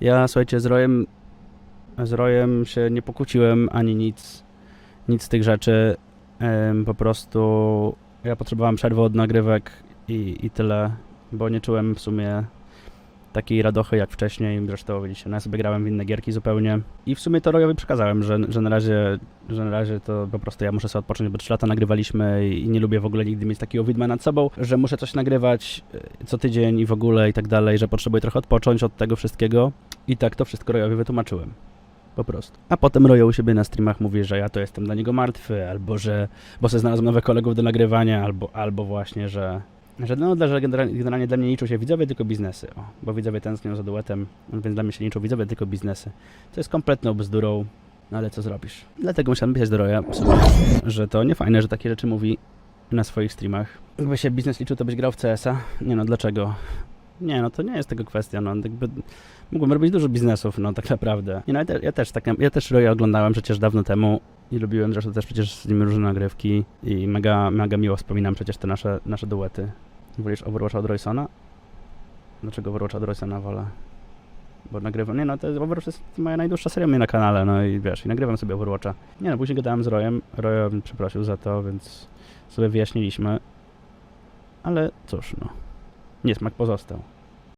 Ja, słuchajcie, z Rojem, z Rojem się nie pokłóciłem ani nic, nic z tych rzeczy. Po prostu ja potrzebowałem przerwy od nagrywek i, i tyle, bo nie czułem w sumie takiej radochy jak wcześniej. Zresztą widzicie, no ja sobie grałem w inne gierki zupełnie. I w sumie to Rojowi przekazałem, że, że, na razie, że na razie to po prostu ja muszę sobie odpocząć, bo 3 lata nagrywaliśmy i nie lubię w ogóle nigdy mieć takiego widma nad sobą, że muszę coś nagrywać e, co tydzień i w ogóle i tak dalej, że potrzebuję trochę odpocząć od tego wszystkiego. I tak to wszystko Rojowi wytłumaczyłem. Po prostu. A potem Rojo u siebie na streamach mówi, że ja to jestem dla niego martwy, albo że, bo sobie znalazłem nowych kolegów do nagrywania, albo, albo właśnie, że, że, no, dla- że generalnie, dla mnie liczą się widzowie, tylko biznesy. O, bo widzowie tęsknią za duetem, więc dla mnie się liczą widzowie, tylko biznesy. To jest kompletną bzdurą, no ale co zrobisz? Dlatego musiałem pisać do Roya, że to nie fajne, że takie rzeczy mówi na swoich streamach. Jakby się biznes liczył, to byś grał w CS-a? Nie no, dlaczego? Nie no, to nie jest tego kwestia, no jakby mógłbym robić dużo biznesów, no tak naprawdę. Nie, no, ja, te, ja też tak, ja też Roya oglądałem przecież dawno temu i lubiłem zresztą też przecież z nim różne nagrywki i mega, mega miło wspominam przecież te nasze, nasze duety. Wolisz Overwatcha od Roysona? Dlaczego Overwatcha od Roysona wolę? Bo nagrywam, nie no, to jest, Overwatch jest moja najdłuższa seria mnie na kanale, no i wiesz, i nagrywam sobie Overwatcha. Nie no, później gadałem z Royem, Roy mnie przeprosił za to, więc sobie wyjaśniliśmy. Ale cóż, no, niesmak pozostał.